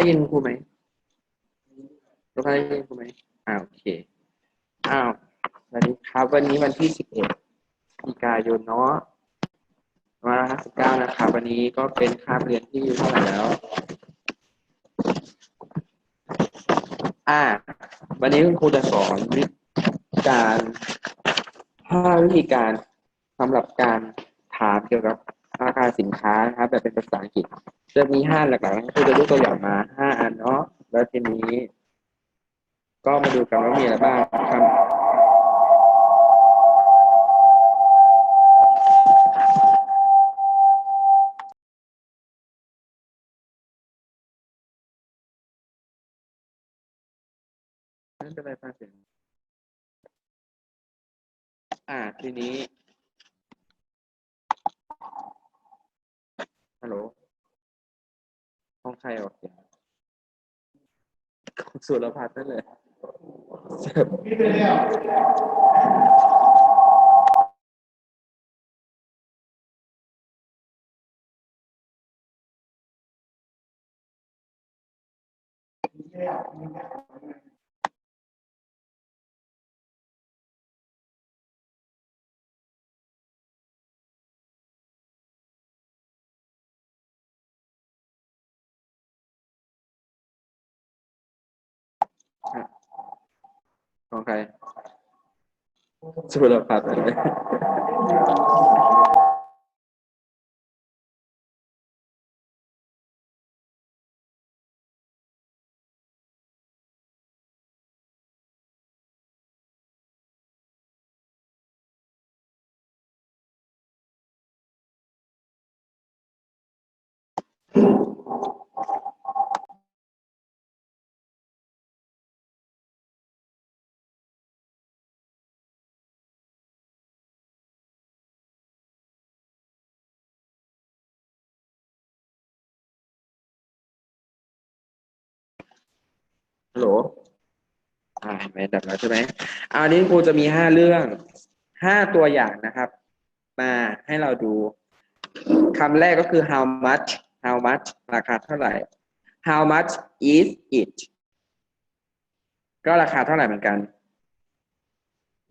ได้ยินครูไหมทุกท่าได้ยินครูไหมอ่าโอเคอ้าวสวัสดีครับ วันนี้วันที่สิบเอ็ดพฤศจิกายนเนาะวันห้าสิบเก้านะครับ วันนี้ก็เป็นคาบเรียนที่เท่าไหร่แล้ว อ่า วันนี้คุณครูจะสอนวิธีการห้าวิธีการสำหรับการถามเกี่ยวกับ ราคาสินค้านะครับแบบเป็นภาษาอังกฤษจะมีห้าหลักๆนะครับครูจะยกตัวอย่างมาห้าอันเนาะแล้วทีนี้ ก็มาดูกันว่ามีอะไรบ้างครับไม่เป็นไรฟังเสียงอ่า ทีนี้ ฮัลโหลห้องใครออกเสียงของสุรพัฒน์นั่นเลยเของใครสุรพัฒน์ ฮัลโหลอ่าไม่ดับแล้วใช่ไหมอันนี้ครูจะมีห้าเรื่องห้าตัวอย่างนะครับ มาให้เราดูคำแรกก็คือ how much how much ราคาเท่าไหร่ how much is it ก็ราคาเท่าไหร่เหมือนกัน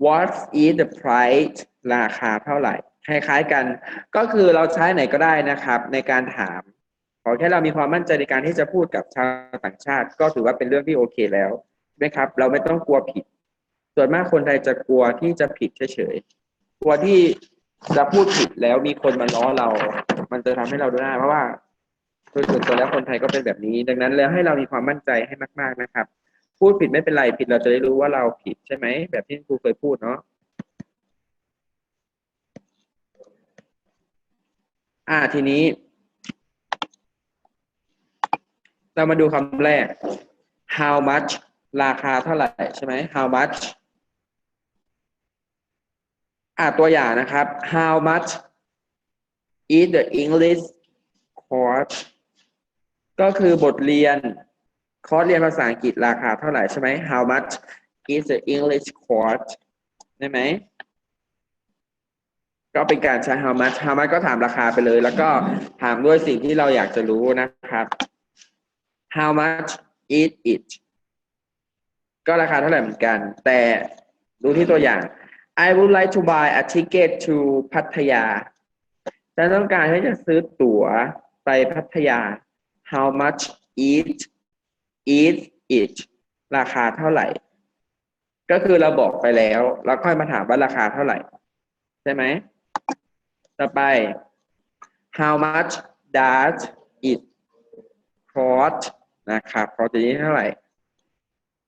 what is the price ราคาเท่าไหร่ คล้ายๆกัน ก็คือเราใช้ไหนก็ได้นะครับ ในการถาม อแค่เรามีความมั่นใจในการที่จะพูดกับชาวต่างชาติ ก็ถือว่าเป็นเรื่องที่โอเคแล้วใช่ไหมครับ เราไม่ต้องกลัวผิด ส่วนมากคนไทยจะกลัวที่จะผิดเฉยๆกลัวที่จะพูดผิดแล้วมีคนมาล้อเรา มันจะทำให้เราดูหน้าเพราะว่าโดยส่วนตัวแล้วคนไทยก็เป็นแบบนี้ ดังนั้นแล้วให้เรามีความมั่นใจให้มาก ๆนะครับ พูดผิดไม่เป็นไรผิดเราจะได้รู้ว่าเราผิดใช่ไหมแบบที่ครูเคยพูดเนาะอ่าทีนี้ เรามาดูคำแรก how much ราคาเท่าไหร่ใช่ไหม how much อ่าตัวอย่างนะครับ how much is the English course ก็คือบทเรียน คอร์สเรียนภาษาอังกฤษราคาเท่าไหร่ใช่ไหม how much is the English course ได้ไหม ก็เป็นการใช้ how much how much ก็ถามราคาไปเลย แล้วก็ถามด้วยสิ่งที่เราอยากจะรู้นะครับ how much is it ก็ราคาเท่าไหร่เหมือนกัน แต่ดูที่ตัวอย่าง I would like to buy a ticket to พัทยาฉันต้องการที่จะซื้อตั๋วไปพัทยา how much is is it ราคาเท่าไหร่ ก็คือเราบอกไปแล้วแล้วค่อยมาถามว่าราคาเท่าไหร่ ใช่ไหม ต่อไป how much does it cost นะครับ cost จะนี้เท่าไหร่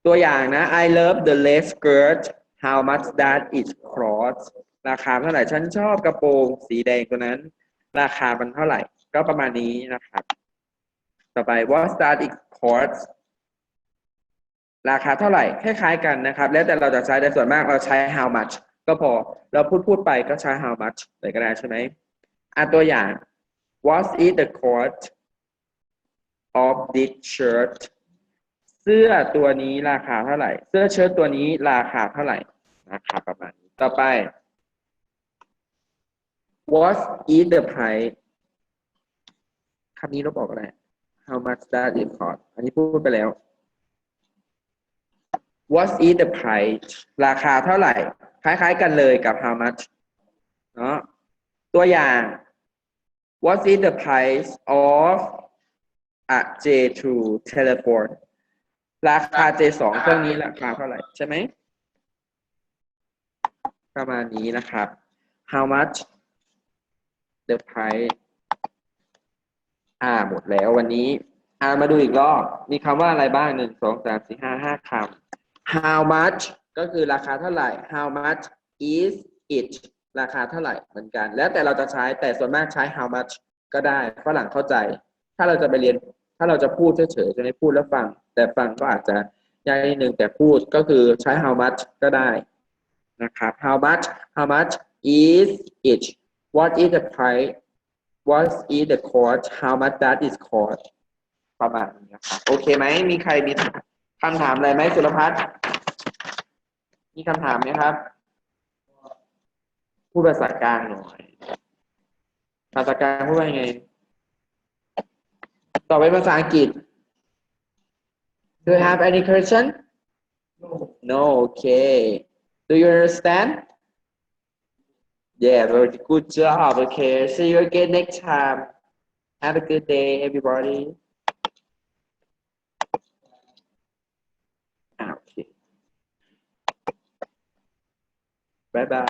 ตัวอย่างนะ I love the lace skirt how much does it cost ราคาเท่าไหร่ฉันชอบกระโปรงสีแดงตัวนั้น ราคามันเท่าไหร่ ก็ประมาณนี้นะครับ ต่อไป what does it cost ราคาเท่าไหร่คล้ายๆกันนะครับ แล้วแต่เราจะใช้แต่ส่วนมากเราใช้ how much ก็พอเราพูดพูดไปก็ใช้ how much เลยก็ได้ใช่ไหมอะตัวอย่าง what is the cost of this shirt เสื้อตัวนี้ราคาเท่าไหร่ เสื้อเชิ้ตตัวนี้ราคาเท่าไหร่นะครับประมาณนี้ต่อไป what is the price คำนี้ลบออกอะไร how much does it cost อันนี้พูดไปแล้ว what is the price ราคาเท่าไหร่ คล้ายๆกันเลยกับ how much เนาะตัวอย่าง what is the price of a J2 telephone ราคา J2 เครื่องนี้ราคาเท่าไหร่ใช่ไหม ประมาณนี้นะครับ how much the price อ่าหมดแล้ววันนี้ อ่ามาดูอีกรอบ มีคำว่าอะไรบ้างหนึ่งสองสามสี่ห้าห้าคำ how much ก็คือราคาเท่าไหร่ how much is it ราคาเท่าไหร่เหมือนกัน แล้วแต่เราจะใช้แต่ส่วนมากใช้ how much ก็ได้ฝรั่งเข้าใจ ถ้าเราจะไปเรียน ถ้าเราจะพูดเฉยๆจะไม่พูดแล้วฟัง แต่ฟังก็อาจจะยากนิดนึงแต่พูดก็คือใช้ how much ก็ได้นะครับ how much how much is it what is the price what is the cost how much that is cost ประมาณนี้นะครับโอเคไหมมีใครมีคำถามอะไรไหมสุรพัฒน์มีคำถามไหมครับ พูดภาษากลางหน่อยภาษากลางพูดว่ายังไง ต่อไปภาษาอังกฤษ Do you have any question? No. Okay. Do you understand? Yeah, very good job. Okay. See you again next time. Have a good day, everybody. Ah, Okay. Bye bye.